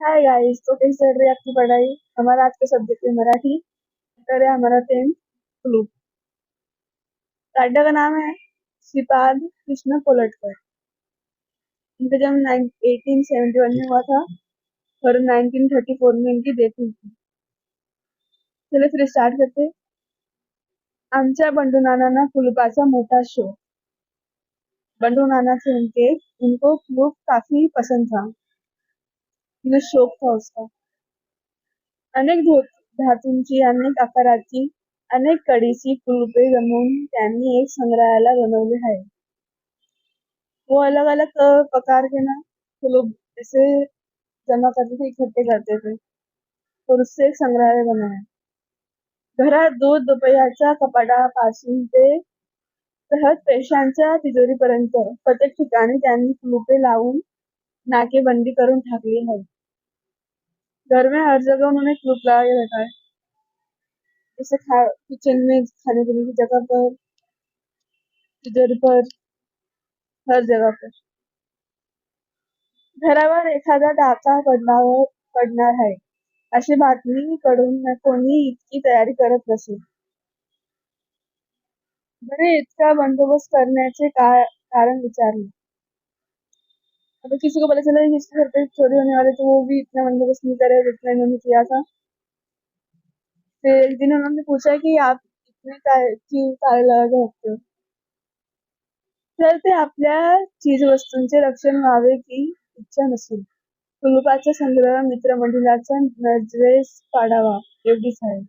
Hi guys तो कैसे चल रही है आपकी पढ़ाई? हमारा आज का सब्जेक्ट है मराठी। कर हमारा टेंथ क्लू राइटर का नाम है श्रीपाद कृष्ण कोलटकर। इनका जन्म एटीन सेवेंटी वन में हुआ था और नाइनटीन थर्टी फोर में इनकी डेथ हुई थी। चलो फिर स्टार्ट करते आमच्या बंडू नाना कुलूपाचा मोटा शो। बंडू नाना से उनके, उनको क्लूब काफ़ी पसंद था। उन्हें शोक था अनेक धातूंची अनेक आकाराची अनेक कडीची कुलुपे जमवून त्यांनी एक संग्रहालय बनवले आहे. वो अलग अलग प्रकार के ना? कुलूप ऐसे जमा करते थे इकट्ठे करते थे और उससे एक संग्रहालय बनाया घरात दूध दुपयाच्या कपाटापासून ते सहज पैशांच्या तिजोरीपर्यंत प्रत्येक ठिकाणी त्यांनी कुलुपे लावून नाकेबंदी करून ठाकली आहे घर में हर जगह उन्होंने क्लूप लगा के रखा है। जैसे खा किचन में खाने पीने की जगह पर इधर पर हर जगह पर। घरावर एखादा डाका पडणार हो, पडणार आहे अशी बातमी कडून कोणी इतकी तयारी करत नसे बरे इतका बंदोबस्त करण्याचे कारण विचारले अगर किसी को पता चला कि इसके घर पे चोरी होने वाले तो वो भी इतना बंदोबस्त नहीं करे जितना इन्होंने किया था। फिर एक दिन उन्होंने पूछा कि आप इतने क्यों ताले लगा के रखते हो? तर ते आपल्या चीज़ वस्तूंचे रक्षण व्हावे की इच्छा नसेल कुलुपाच्या संग्रह मित्रमंडळाचा नजरेस पाडावा एवढीच आहे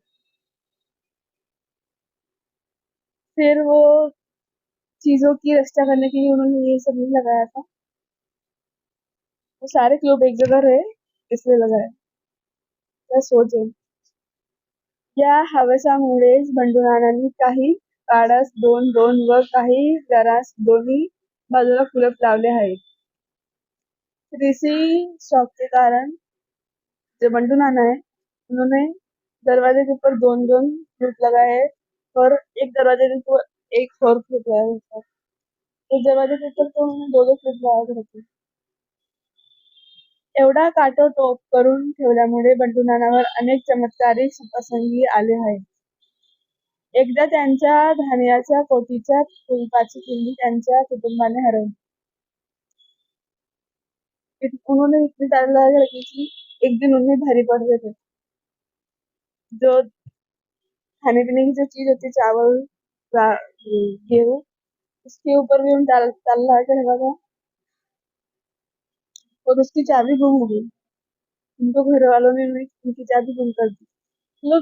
फिर वो चीज़ों की रक्षा करने के लिए उन्होंने ये सब नहीं लगाया था। वो सारे क्लब एक जगह रहे इसलिए लगाए त्या सोच हो? या हवसामुळेच बंडूनानांनी काही काळास दोन दोन व काही जरास दोन्ही बाजूला कुलप लावले आहेत? ऋषि शौक कारण जे बंडू नाना है उन्होंने दरवाजे के ऊपर दोन दोन क्लिप लगाए हैं और एक दरवाजे के ऊपर एक और क्लिप लगाया होता है। एक दरवाजे के ऊपर तो उन्होंने दो दो क्लिप लगाए के रखे एवढा काटोटोप करून ठेवल्यामुळे बंडूनानावर अनेक चमत्कारी प्रसंगी आले आहेत. एकदा त्यांच्या धान्याच्या पोटीच्या कुलपाची किल्ली त्यांच्या कुटुंबाने हरवली. उन्होंने इतनी ज्यादा की एक दिन उन्हें भारी पड़ गए थे जो खाने पीने की जो चीज होती चावल गेहूं उसके ऊपर भी उन डाल डाल रखा था और उसकी चाबी गुम हो गई। उनको घर वालों ने उनकी चाबी गुम कर दी।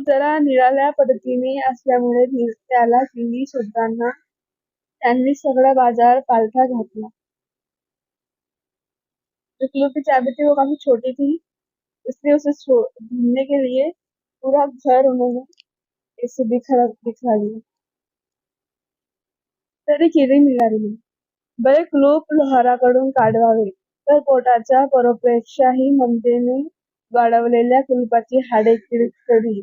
जरा निराळ्या पद्धतीने असल्यामुळे त्याला किल्ली शोधताना त्यांनी सगळा बाज़ार पालथा घातला। जो किलो की चाबी थी, वो काफ़ी छोटी थी। इसलिए उसे ढूँढने के लिए पूरा घर उन्होंने इसे दिखा दिखा दिया। तरी किरी मिळाली बरे क्लूप लोहाराकडून काढवावे तर पोटाच्या परोपेक्षाही ममतेने वाढवलेल्या कुलपाची हाडे किरकिरी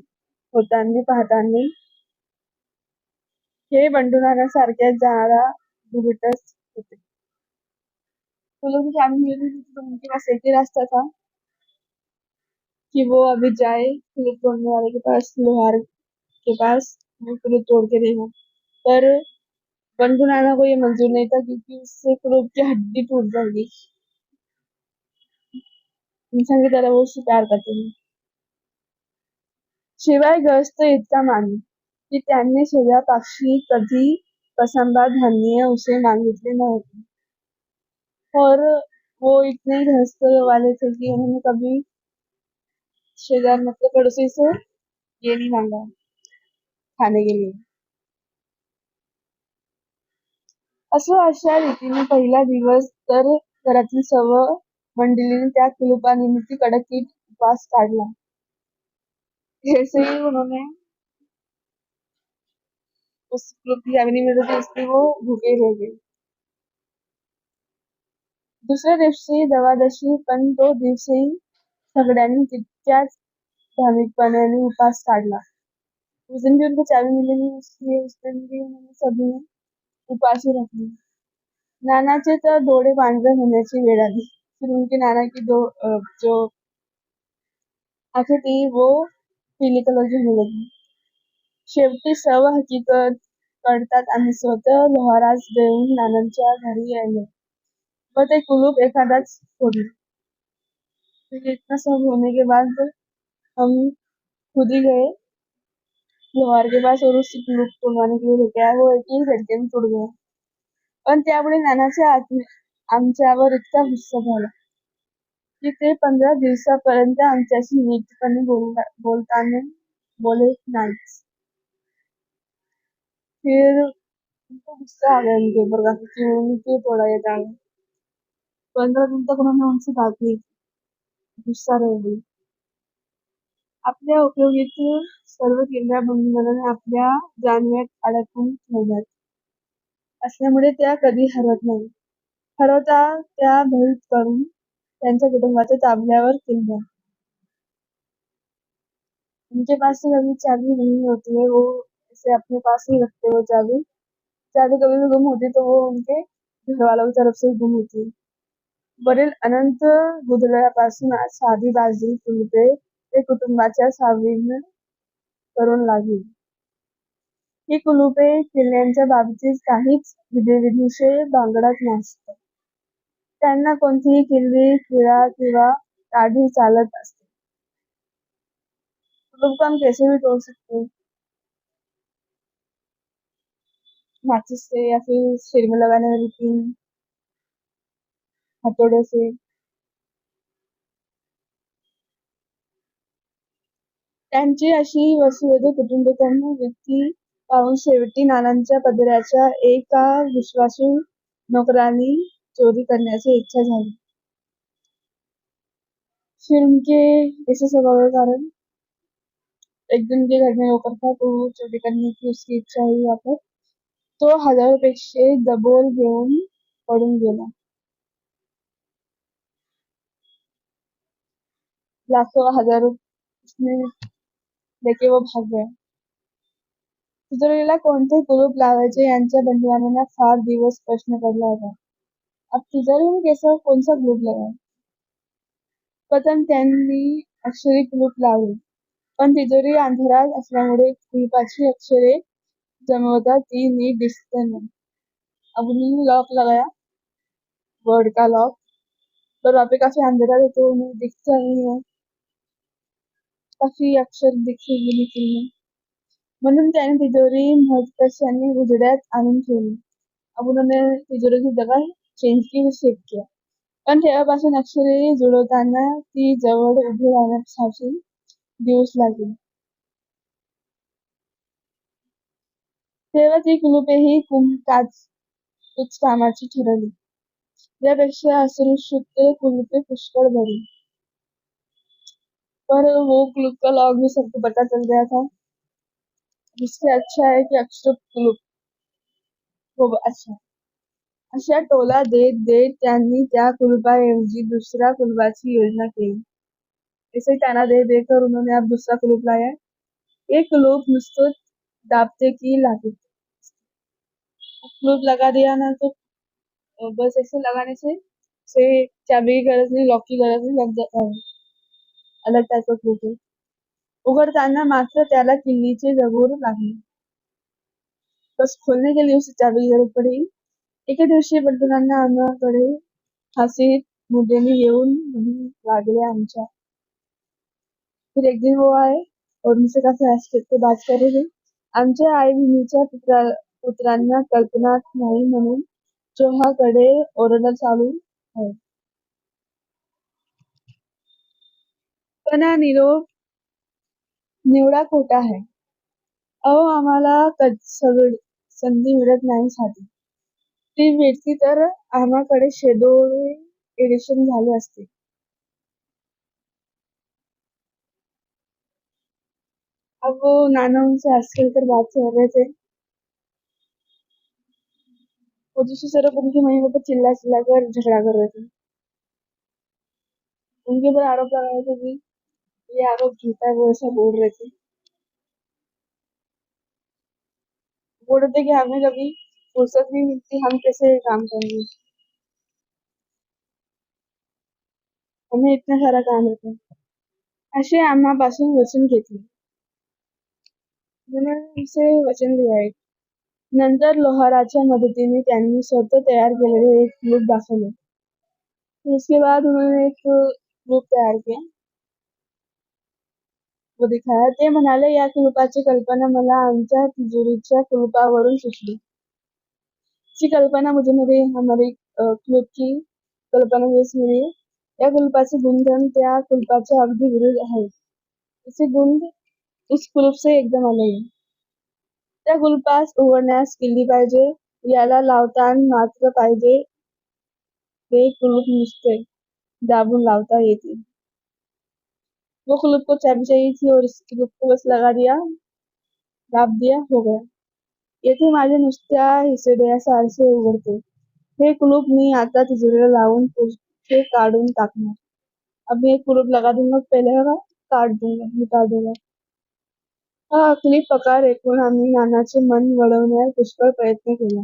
होताना पाहतानी. हे बंडूनानासारख्या जाळा दुबटच होते. की पास एक ही रास्ता था कि वो अभी जाए तोड़ने वाले के पास लोहार के पास वो तोड़ के देगा पर बंडू नाना को ये मंजूर नहीं था क्योंकि उससे कुलूप की हड्डी टूट जाएगी. इंसान की तरह वो करते हैं शिवाय ग्रस्त इतका मानी की त्यांनी पाक्षी कधी पसंबा धान्य उसे मागितले नव्हते. और वो इतने ग्रस्त वाले थे कि उन्होंने कभी शेजार मतलब पड़ोसी से ये नहीं मांगा खाने के लिए। असं अशा रीतीने पहिला दिवस तर घरातील सर्व मंडळीने त्या कुलुपानिमित्त कडकीत उपवास काढला ही उन्होंने उस कुलूप की चाबी नहीं थी वो भूखे रह गए. दुसऱ्या दिवशी दवादशी पण तो दिवशी सगळ्यांनी तितक्याच धार्मिकपणाने उपास काढला. उस दिन भी उनको चाबी मिली इसलिए उस दिन भी उन्होंने सभी उपास रखली नानाचे तर डोळे पांढरे होण्याची वेळ आली. फिर उनके नाना की दो जो आंखें थी वो पीली कलर की कलरची मुलगी शेवटी सर्व हकीकत कळतात आणि स्वतः लोहारास देऊन नानांच्या घरी आलो। व ते कुलूप एखादाच फोडले इतना सब होने के बाद हम खुद ही गए। लोहार के पास और उस कुलूप तोडवाने के लिए लेके आए वो एक ही झटके में टूट गया। पण त्यामुळे नानाच्या आत्म आमच्यावर इतका गुस्सा झाला की ते पंधरा दिवसापर्यंत आमच्याशी नीटपणे बोलता बोलताना बोले नाहीच फिर उनको गुस्सा आ गया उनके ऊपर काफी कि उन्होंने क्यों तोड़ा ये पंद्रह दिन तक उन्होंने उनसे बात नहीं. की गुस्सा रह गई आपल्या उपयोगीत सर्व केंद्र बंधनाने आपल्या जानव्यात अडकून ठेवल्यात असल्यामुळे त्या कधी हरवत नाही. हरवता त्या भरीत करून त्यांच्या कुटुंबाच्या ताबल्यावर केल्या उनके पास से कभी चाबी नहीं होती है वो इसे अपने पास ही रखते वो चाबी चाबी कभी भी गुम होती तो वो उनके घर वालों की तरफ से गुम होती. है वरील अनंत गुदळ्यापासून आज साधी बाजी फुलते ते कुटुंबाच्या सावलीनं करून लागली. ही कुलुपे किल्ल्यांच्या बाबतीत काहीच विधिविधीशे बांगडत नसत. त्यांना कोणतीही किल्ली किळा किंवा काढी चालत असते. काम कैसे भी तोड़ सकते माचिस से या फिर सिर में लगाने वाली पिन हथौड़े से. त्यांची अशी वसुवेद कुटुंबियांना व्यक्ती पाहून शेवटी नानांच्या पदराच्या एका विश्वासू नोकरांनी चोरी करण्याची इच्छा झाली फिर उनके ऐसे स्वभाव के कारण एक दिन के घर में नौकर था तो चोरी करने की उसकी इच्छा हुई यहाँ पर। तो हजारोपेक्षे दबोल घेऊन पडून गेला लाखों हज़ारों उसने लेके वो भाग गया। तिजोरीला कोणते कुलूप लावायचे यांच्या बंधुआंना फार दिवस प्रश्न पडला होता अब तिजोरी में कैसा कौन सा कुलूप प्रथम त्यांनी अक्षरी कुलूप लावले. पण तिजोरी अंधारात असल्यामुळे कुलपाची अक्षरे जमवता ती नीट दिसत नाही. अब लॉक लगाया. वर्ड का लॉक पर वहाँ काफी अंधेरा है तो उन्हें दिखता नहीं है काफी अक्षर दिखेगी लेकिन में म्हणून त्याने तिजोरी महत्वाच्याने उजड्यात आणून ठेवली. अब उन्होंने तिजोरी चेंज पण तेव्हापासून अक्षरे जुळवताना ती जवळ उभी राहण्यासाठी दिवस लागले. तेव्हा ती कुलुपेही कुमकाच उच्च कामाची ठरली. यापेक्षा असुरक्षित कुलुपे पुष्कळ भरी पर वो क्लूब का लॉग भी सबको पता चल गया था जिससे अच्छा है कि अक्षर क्लूब वो अच्छा. अशा टोला देत देत त्यांनी त्या कुलुपाऐवजी दुसऱ्या कुलुपाची योजना केली. असे टाना दे देकर उन्होंने अब दूसरा कुलूप लाया. एक कुलूप नुसतो दाबते की लागे. कुलूप लगा दिया ना तो बस ऐसे लगाने से से चाबी की गरज नहीं लॉक की गरज नहीं लग जाता है। अलग टाइप का कुलूप है। उघडताना मात्र त्याला किल्लीचे जगूर लागले. बस खोलने के लिए उसे चाबी की जरूरत पड़ी. एके दिवशी बंधुरांना आम्हाकडे हसीत मुद्देने येऊन म्हणू लागले आमच्या. फिर एक दिन वो आए और उनसे काफी आश्चर्य से बात करे रहे आमच्या आई बहिणीच्या पुत्रा पुत्रांना कल्पना नाही म्हणून चोहाकडे ओरडा चालू आहे. पण हा निरोप निवडा खोटा आहे. अहो आम्हाला कध- संधी मिळत नाही साधी. ती मिळती तर आम्हाकडे शेदोळे एडिशन झाले असते. अब वो नाना उनसे हंस कर बात कर रहे थे वो दूसरी तरफ उनकी महिमा पर चिल्ला चिल्ला कर झगड़ा कर रहे थे उनके ऊपर आरोप लगा रहे थे कि ये आरोप झूठा है वो ऐसा बोल रहे थे बोल रहे थे कि हमें कभी फुर्सत नहीं मिलती, हम कैसे काम करेंगे? हमें इतना सारा काम रहता है। असे आम्हापासून वचन घेतले असे वचन लिहाय नंतर लोहाराच्या मदतीने त्यांनी स्वतः तयार केलेले एक ग्रुप दाखवले। उसके बाद उन्होंने एक ग्रुप तयार किया। व दिखाया, ते म्हणाले, या कुलूपाची कल्पना मला आमच्या तिजोरीच्या कुलूपावरून सुचली. ची कल्पना मुझे मेरे, हमारी क्लूब की कल्पना से मिली। या कुलपाचे गुणधर्म त्या कुलपाच्या अगदी विरुद्ध आहेत तिचे गुण उस कुलूप से एकदम अलग आहे त्या कुलपास उघडण्यास किल्ली पाहिजे याला लावताना मात्र पाहिजे ते कुलूप नुसते दाबून लावता येते वो कुलूप को चाबी चाहिए थी और इस कुलूप को बस लगा दिया, दाब दिया, हो गया। येथे माझ्या नुसत्या हिसड्यासारखे उघडते. हे कुलूप मी आता तिजोरीला लावून पुढचे काढून टाकणार. अब एक कुलूप लगा दूंगा पहले पहिले काट दूंगा निकाल दूंगा हा आखली प्रकार ऐकून आम्ही नानाचे मन वळवण्यास पुष्कळ प्रयत्न केला.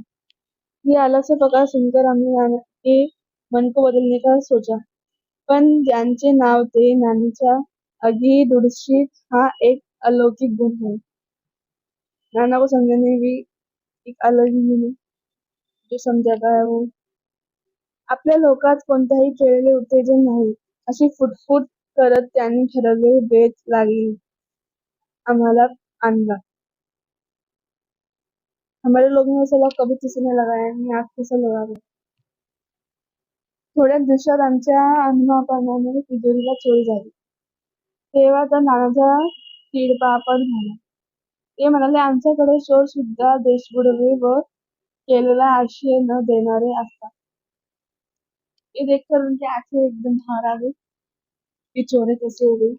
ही अलग पकार प्रकार सुनकर आम्ही नाना के मन को बदलने का सोचा. पण ज्यांचे नाव ते नानीच्या अगी दुडशी हा एक अलौकिक गुण है नाना को समझने भी एक अलग मिनिंग जो समजायचा है. हो. आपल्या लोकात कोणत्याही केलेले उत्तेजन नाही. अशी फुटफुट करत त्यांनी ठरवले बेत लागली. आम्हाला आणला. हमारे लोग ने ऐसा कभी किसी ने लगाया नहीं आप कैसा लगा रहे थोड्याच दिवसात आमच्या अनुमानाने तिजोरीला चोरी झाली. तेव्हा तर नानाचा तिडपापड झाला. ते म्हणाले आमच्याकडे चोर सुद्धा देशबुडवे व केलेला आशय न देणारे असतात. ये देखकर उनके आंखें एकदम बाहर आ गई कि चोरे कैसे हो गई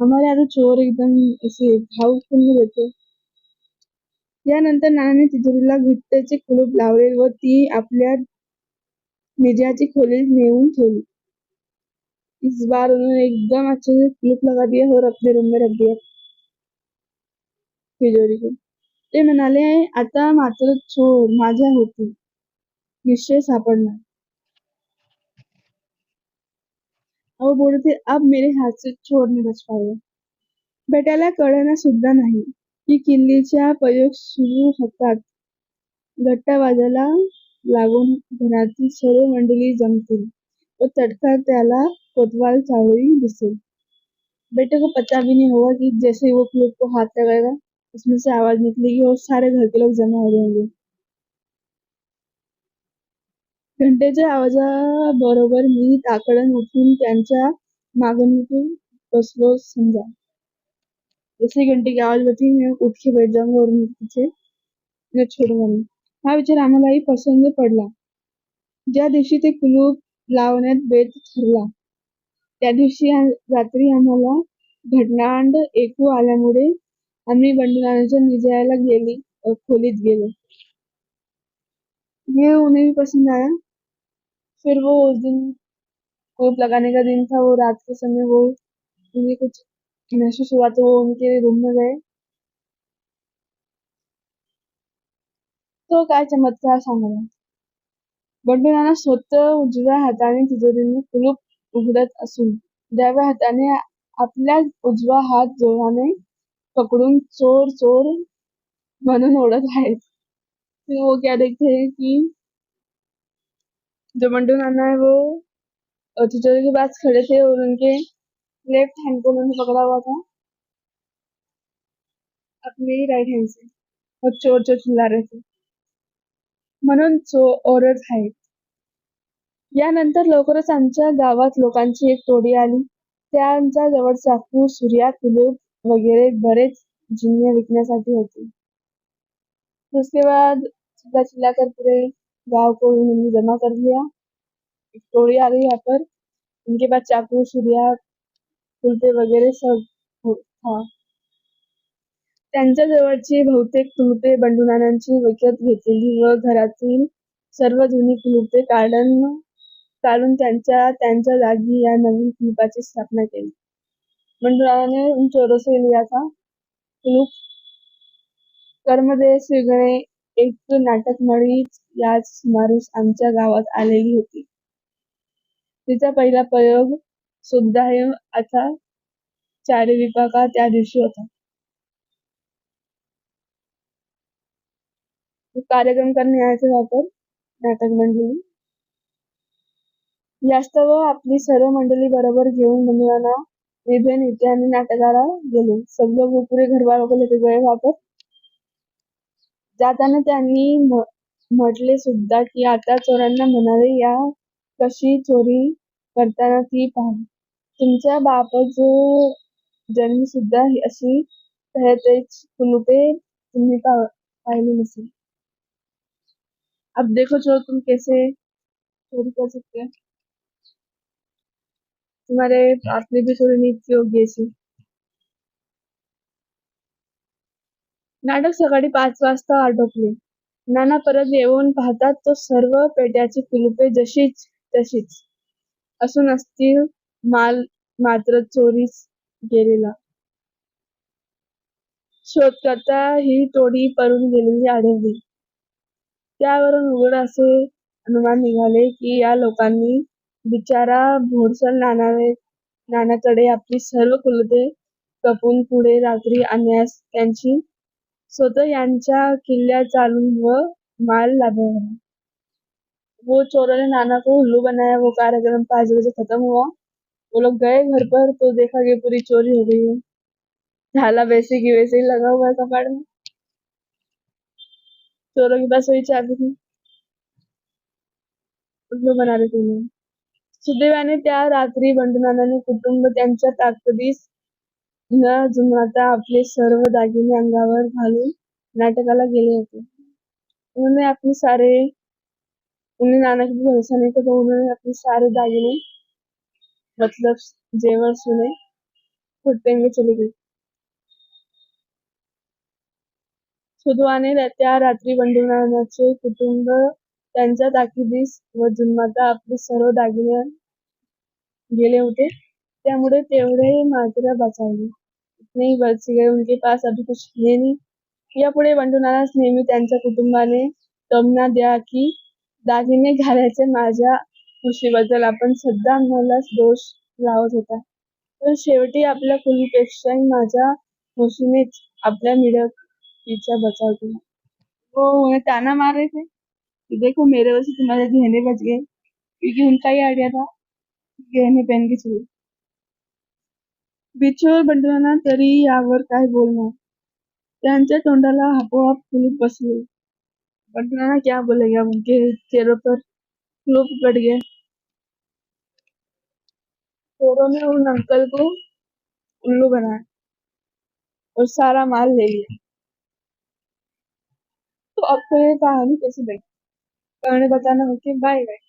हमारे आता चोर एकदम ऐसे भावपूर्ण येते यानंतर नानाने तिजोरीला घट्टचे कुलूप लावले व ती आपल्या निजाची खोलीत नेऊन ठेवली. इस बार उन्होंने एकदम अच्छे से कुलूप लगा दिया हो और अपने रूम में रख दिया तिजोरी ते म्हणाले आता मात्र चोर माझ्या होती. निश्चय सापडणार. अहो बोलते थे अब मेरे हाथ से चोर नाही बच पाएगा हो. बेटाला कळना सुद्धा नाही की किल्लीच्या प्रयोग सुरू होतात. गट्टा वाजायला लागून घरातील सर्व मंडळी जमतील व तडका त्याला कोतवाल चावळी दिसेल. बेटे को पता भी नहीं होगा कि जैसे वो क्लोब को हाथ लगाएगा उसमें से आवाज निकलेगी और हो, सारे घर के लोग जमा हो जाएंगे घंटेच्या आवाजाबरोबर मी ताकडन उठून त्यांच्या मागणीतून बसलो समजा. जैसे घंटे की आवाज बची मैं उठ के बैठ जाऊंगा और पीछे न छोडूंगा हा विचार आम्हालाही पसंत पडला. ज्या दिवशी ते कुलूप लावण्यात बेत ठरला त्या दिवशी रात्री आम्हाला घटनांड ऐकू आल्यामुळे आम्ही बंडूनानाच्या निजायला गेली खोलीत गेलो. ये उन्हें भी पसंद आया फिर वो उस दिन कोप लगाने का दिन था वो रात के समय वो उन्हें कुछ महसूस हुआ तो वो उनके रूम में गए. तो काय चमत्कार सांगला बंडू स्वतः उजव्या हाताने तिजोरीने कुलूप उघडत असून डाव्या हाताने आपल्या उजवा हात जोराने पकडून चोर चोर म्हणून ओढत आहेत. वो हो क्या देखते हैं कि जो मंडू नाना है वो तिजोरी के पास खड़े थे और उनके लेफ्ट हैंड को उन्होंने पकड़ा हुआ था। अपने ही राइट हैंड से। और चोर चोर चिल्ला रहे थे। म्हणून चो औरत आहेत यानंतर लवकरच आमच्या गावात लोकांची एक टोळी आली. त्यांच्या जवळ चाकू सूर्या कुलूप वगैरे बरेच जिन्ने विकण्यासाठी होते. उसके बाद चिल्ला चिल्ला कर पूरे गांव को उन्होंने जमा कर लिया एक आ गई यहाँ पर. उनके पास चाकू सूर्या कुलपे वगैरे सब हो- था. त्यांच्या जवळची बहुतेक कुलुपे बंडूनानांची विकत घेतलेली व घरातील सर्व जुनी कुलुपे काढून काढून त्यांच्या त्यांच्या जागी या नवीन कुलपाची स्थापना केली. मंडळाने उन चोरों से लिया वेगळे एक नाटक मळीच याच सुमारूस आमच्या गावात आलेली होती. तिचा पहिला प्रयोग सुद्धाय आता चारी विपाका त्या दिवशी होता. कार्यक्रम करण्याचे वापर नाटक मंडळी. यास्तव आपली सर्व मंडळी बरोबर घेऊन मंडळांना निर्भय इथे आणि नाटकाला गेले. सगळं गोपुरे घरबाळ वगैरे गळे वापर. जाताना त्यांनी म्हटले सुद्धा की आता चोरांना म्हणाले या कशी चोरी करताना ती पहा. तुमच्या बापच जन्मी सुद्धा अशी कुलुपे तुम्ही पा- पाहिली नसेल. अब देखो चोर तुम कैसे चोरी कर सकते हो? हैं আপনি आपने भी थोड़ी नाटक सकाळी पाच वाजता आटोपले। नाना परत येऊन पाहतात तो सर्व पेट्याची कुलुपे जशीच तशीच। असून असतील माल मात्र चोरीस गेलेला। शोधकर्ता ही तोडी पळून गेलेली आढळली। त्यावरून उघड असे अनुमान निघाले की या लोकांनी बिचारा भोरसर नानावे नानाकडे आपली सर्व कुलपे कपून पुढे रात्री आणण्यास त्यांची स्वतः यांच्या किल्ल्या चालून व माल लाभवला वो चोरों ने नाना को उल्लू बनाया वो कार्यक्रम पाँच बजे खत्म हुआ वो लोग गए घर पर तो देखा कि पूरी चोरी हो गई है. झाला वैसे की वैसे ही लगा हुआ है कपाट में. चोरों के पास वही चाबी थी. उल्लू बना रहे थे सुदैवाने त्या रात्री बंडूनानाने कुटुंब त्यांच्या ताकदीस न जुमराता आपले सर्व दागिने अंगावर घालून नाटकाला गेले होते. उन्होंने अपने सारे उन्हें नाना की भरोसा नहीं था तो उन्होंने अपने सारे दागिने मतलब जेवर सुने फुटपेंगे चले गए सुदैवाने त्या रात्री बंडूनानाचे कुटुंब त्यांच्या ताकदीस व जुन्माता आपले सर्व दागिने गेले होते. त्यामुळे तेवढे मात्र बचावले नाही बच उनके पास अभी कुछ हे नाही यापुढे बंडूनानास नेहमी त्यांच्या कुटुंबाने तमना द्या की दागिने घालायचे माझ्या खुशीबद्दल आपण सध्या मलाच दोष लावत होता. पण शेवटी आपल्या कुलीपेक्षाही माझ्या खुशीनेच आपल्या मिळवतीचा बचाव केला हो, हो त्यांना मारायचे कि देखो मेरे वजह से तुम्हारे गहने बच गए, क्योंकि उनका ही आइडिया था गहने पहन के चले। बिच्छूवर बंडवाना तरी, यावर, काय बोलणार त्यांच्या तोंडाला आपोआप कुलूप बसले. बंडवाना क्या बोलेगा? उनके चेहरों पर कुलूप पड़ गए चोरों ने उन अंकल को उल्लू बनाया और सारा माल ले लिया। तो आपको ये कहानी कैसी लगी પણ બધાને ઓકે બાય બાય.